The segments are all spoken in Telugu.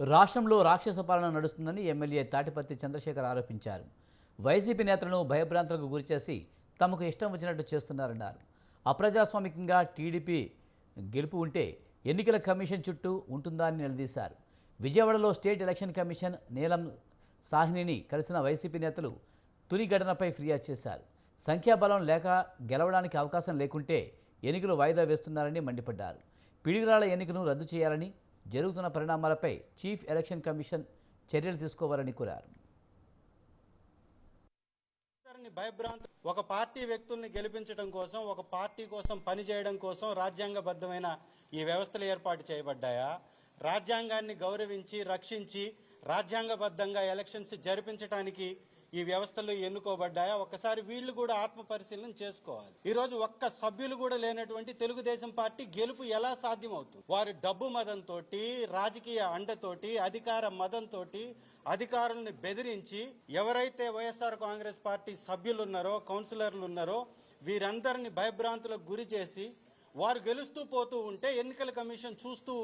రాష్ట్రంలో రాక్షస పాలన నడుస్తుందని ఎమ్మెల్యే తాటిపత్తి చంద్రశేఖర్ ఆరోపించారు. వైసీపీ నేతలను భయభ్రాంతులకు గురిచేసి తమకు ఇష్టం వచ్చినట్టు చేస్తున్నారన్నారు. అప్రజాస్వామికంగా టీడీపీ గెలుపు ఉంటే ఎన్నికల కమిషన్ చుట్టూ ఉంటుందా అని నిలదీశారు. విజయవాడలో స్టేట్ ఎలక్షన్ కమిషన్ నీలం సాహ్నిని కలిసిన వైసీపీ నేతలు తుని ఘటనపై ఫిర్యాదు చేశారు. సంఖ్యాబలం లేక గెలవడానికి అవకాశం లేకుంటే ఎన్నికలు వాయిదా వేస్తున్నారని మండిపడ్డారు. పిడిగిరాల ఎన్నికను రద్దు చేయాలని జరుగుతున్న పరిణామాలపై చీఫ్ ఎలక్షన్ కమిషన్ చర్యలు తీసుకోవాలని కోరారు. భయభ్రాంతి ఒక పార్టీ వ్యక్తుల్ని గెలిపించడం కోసం ఒక పార్టీ కోసం పనిచేయడం కోసం రాజ్యాంగబద్ధమైన ఈ వ్యవస్థలు ఏర్పాటు చేయబడ్డాయా? రాజ్యాంగాన్ని గౌరవించి రక్షించి రాజ్యాంగబద్ధంగా ఎలక్షన్స్ జరిపించడానికి ఈ వ్యవస్థలు ఎన్నుకోబడ్డాయా? ఒక్కసారి వీళ్ళు కూడా ఆత్మ పరిశీలన చేసుకోవాలి. ఈరోజు ఒక్క సభ్యులు కూడా లేనటువంటి తెలుగుదేశం పార్టీ గెలుపు ఎలా సాధ్యమవుతుంది? వారి డబ్బు మదంతో రాజకీయ అండతోటి అధికార మదంతో అధికారులను బెదిరించి ఎవరైతే వైఎస్ఆర్ కాంగ్రెస్ పార్టీ సభ్యులు ఉన్నారో కౌన్సిలర్లు ఉన్నారో వీరందరిని భయభ్రాంతులకు గురి చేసి వారు గెలుస్తూ పోతూ ఉంటే ఎన్నికల కమిషన్ చూస్తూ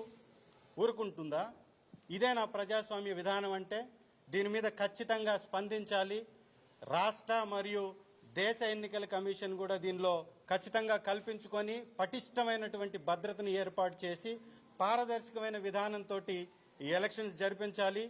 ఊరుకుంటుందా? ఇదే నా ప్రజాస్వామ్య విధానం అంటే దీని మీద ఖచ్చితంగా స్పందించాలి. రాష్ట్ర మరియు దేశ ఎన్నికల కమిషన్ కూడా దీనిలో ఖచ్చితంగా కల్పించుకొని పటిష్టమైనటువంటి భద్రతను ఏర్పాటు చేసి పారదర్శకమైన విధానంతో ఈ ఎలక్షన్స్ జరిపించాలి.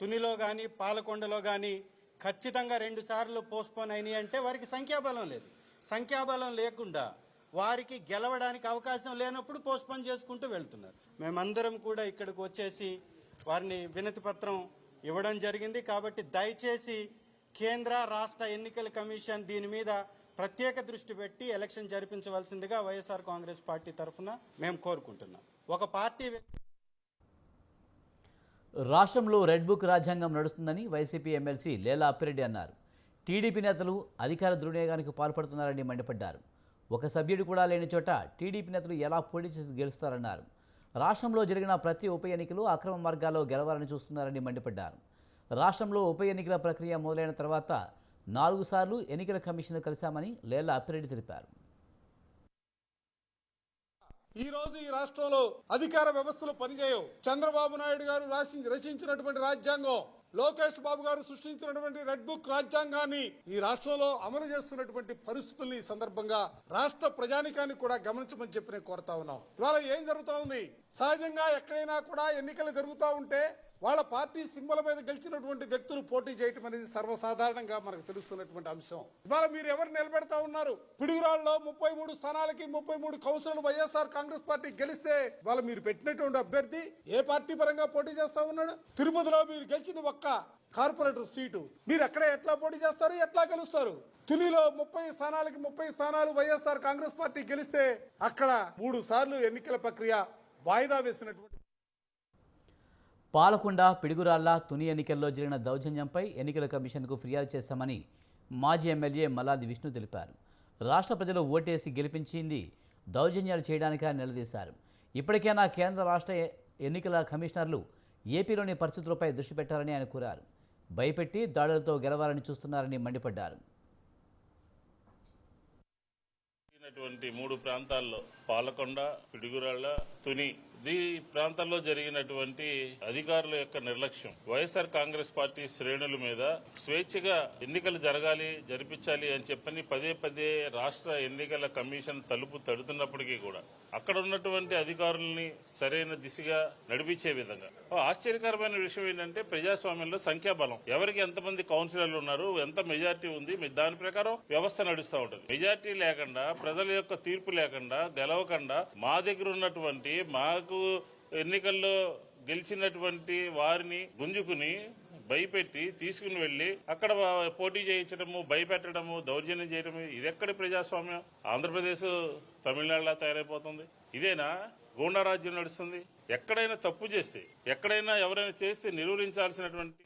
తునిలో కానీ పాలకొండలో కానీ ఖచ్చితంగా రెండు సార్లు పోస్ట్పోన్ అయినాయి అంటే వారికి సంఖ్యాబలం లేదు. సంఖ్యాబలం లేకుండా వారికి గెలవడానికి అవకాశం లేనప్పుడు పోస్ట్పోన్ చేసుకుంటూ వెళ్తున్నారు. మేమందరం కూడా ఇక్కడికి వచ్చేసి వారిని వినతి పత్రం ఇవ్వడం జరిగింది. కాబట్టి దయచేసి కేంద్ర రాష్ట్ర ఎన్నికల కమిషన్ దీని మీద ప్రత్యేక దృష్టి పెట్టి ఎలక్షన్ జరిపించవలసిందిగా వైఎస్ఆర్ కాంగ్రెస్ పార్టీ తరఫున మేము కోరుకుంటున్నాం. ఒక పార్టీ రాష్ట్రంలో రెడ్ బుక్ రాజ్యాంగం నడుస్తుందని వైసీపీ ఎమ్మెల్సీ లేలా అప్పిరెడ్డి అన్నారు. టీడీపీ నేతలు అధికార దుర్వినియోగానికి పాల్పడుతున్నారని మండిపడ్డారు. ఒక సభ్యుడు కూడా లేని చోట టీడీపీ నేతలు ఎలా పోటీ చేసి గెలుస్తారన్నారు. రాష్ట్రంలో జరిగిన ప్రతి ఉప ఎన్నికలు అక్రమ మార్గాల్లో గెలవాలని చూస్తున్నారని మండిపడ్డారు. రాష్ట్రంలో ఉప ఎన్నికల ప్రక్రియ మొదలైన తర్వాత నాలుగు సార్లు ఎన్నికల కమిషన్ కలిశామని లేలా అప్పిరెడ్డి తెలిపారు. ఈ రోజు ఈ రాష్ట్రంలో అధికార వ్యవస్థలు పనిచేయవు. చంద్రబాబు నాయుడు గారు రాసి రచించినటువంటి రాజ్యాంగం లోకేష్ బాబు గారు సృష్టించినటువంటి రెడ్ బుక్ రాజ్యాంగాన్ని ఈ రాష్ట్రంలో అమలు చేస్తున్నటువంటి పరిస్థితుల్ని ఈ సందర్భంగా రాష్ట్ర ప్రజానికాన్ని కూడా గమనించమని చెప్పి నేను కోరుతా ఉన్నాం. ఇవాళ ఏం జరుగుతా ఉంది? సహజంగా ఎక్కడైనా కూడా ఎన్నికలు జరుగుతూ ఉంటే వాళ్ళ పార్టీ సింబల్ మీద గెలిచినటువంటి వ్యక్తులు పోటీ చేయటం అనేది సర్వసాధారణంగా మనకు తెలుస్తున్నటువంటి అంశం. ఇవాళ మీరు ఎవరు నిలబెడతా ఉన్నారు? పిడుగురాళ్ళలో ముప్పై మూడు స్థానాలకి ముప్పై మూడు కౌన్సిలర్లు వైఎస్ఆర్ కాంగ్రెస్ పార్టీ గెలిస్తే వాళ్ళ మీరు పెట్టినటువంటి అభ్యర్థి ఏ పార్టీ పరంగా పోటీ చేస్తా ఉన్నాడు? తిరుపతిలో మీరు గెలిచింది ఒక్క కార్పొరేటర్ సీటు. మీరు ఎక్కడ ఎట్లా పోటీ చేస్తారు? ఎట్లా గెలుస్తారు? తునిలో ముప్పై స్థానాలకి ముప్పై స్థానాలు వైఎస్ఆర్ కాంగ్రెస్ పార్టీ గెలిస్తే అక్కడ మూడు సార్లు ఎన్నికల ప్రక్రియ వాయిదా వేసినటువంటి పాలకొండ పిడుగురాళ్ళ తుని ఎన్నికల్లో జరిగిన దౌర్జన్యంపై ఎన్నికల కమిషన్కు ఫిర్యాదు చేశామని మాజీ ఎమ్మెల్యే మల్లాది విష్ణు తెలిపారు. రాష్ట్ర ప్రజలు ఓటేసి గెలిపించింది దౌర్జన్యాలు చేయడానికా నిలదీశారు. ఇప్పటికైనా కేంద్ర రాష్ట్ర ఎన్నికల కమిషనర్లు ఏపీలోని పరిస్థితులపై దృష్టి పెట్టారని ఆయన కోరారు. భయపెట్టి దాడులతో గెలవాలని చూస్తున్నారని మండిపడ్డారు. మూడు ప్రాంతాల్లో పాలకొండ పిడుగురాళ్ళ తుని ఈ ప్రాంతాల్లో జరిగినటువంటి అధికారుల యొక్క నిర్లక్ష్యం. వైఎస్ఆర్ కాంగ్రెస్ పార్టీ శ్రేణుల మీద స్వేచ్ఛగా ఎన్నికలు జరగాలి జరిపించాలి అని చెప్పని పదే పదే రాష్ట్ర ఎన్నికల కమిషన్ తలుపు తడుతున్నప్పటికీ కూడా అక్కడ ఉన్నటువంటి అధికారుల్ని సరైన దిశగా నడిపించే విధంగా. ఆశ్చర్యకరమైన విషయం ఏంటంటే ప్రజాస్వామ్యంలో సంఖ్యాబలం. ఎవరికి ఎంతమంది కౌన్సిలర్లు ఉన్నారు ఎంత మెజార్టీ ఉంది మీ దాని ప్రకారం వ్యవస్థ నడుస్తూ ఉంటుంది. మెజార్టీ లేకుండా ప్రజల యొక్క తీర్పు లేకుండా గెలవకుండా మా దగ్గర ఉన్నటువంటి మాకు ఎన్నికల్లో గెలిచినటువంటి వారిని గుంజుకుని భయపెట్టి తీసుకుని వెళ్ళి అక్కడ పోటీ చేయించడము భయపెట్టడము దౌర్జన్యం చేయడము ఇదెక్కడి ప్రజాస్వామ్యం? ఆంధ్రప్రదేశ్ తమిళనాడులా తయారైపోతుంది. ఇదేనా? గూండారాజ్యం నడుస్తుంది. ఎక్కడైనా తప్పు చేస్తే ఎక్కడైనా ఎవరైనా చేస్తే నిరూపించాల్సినటువంటి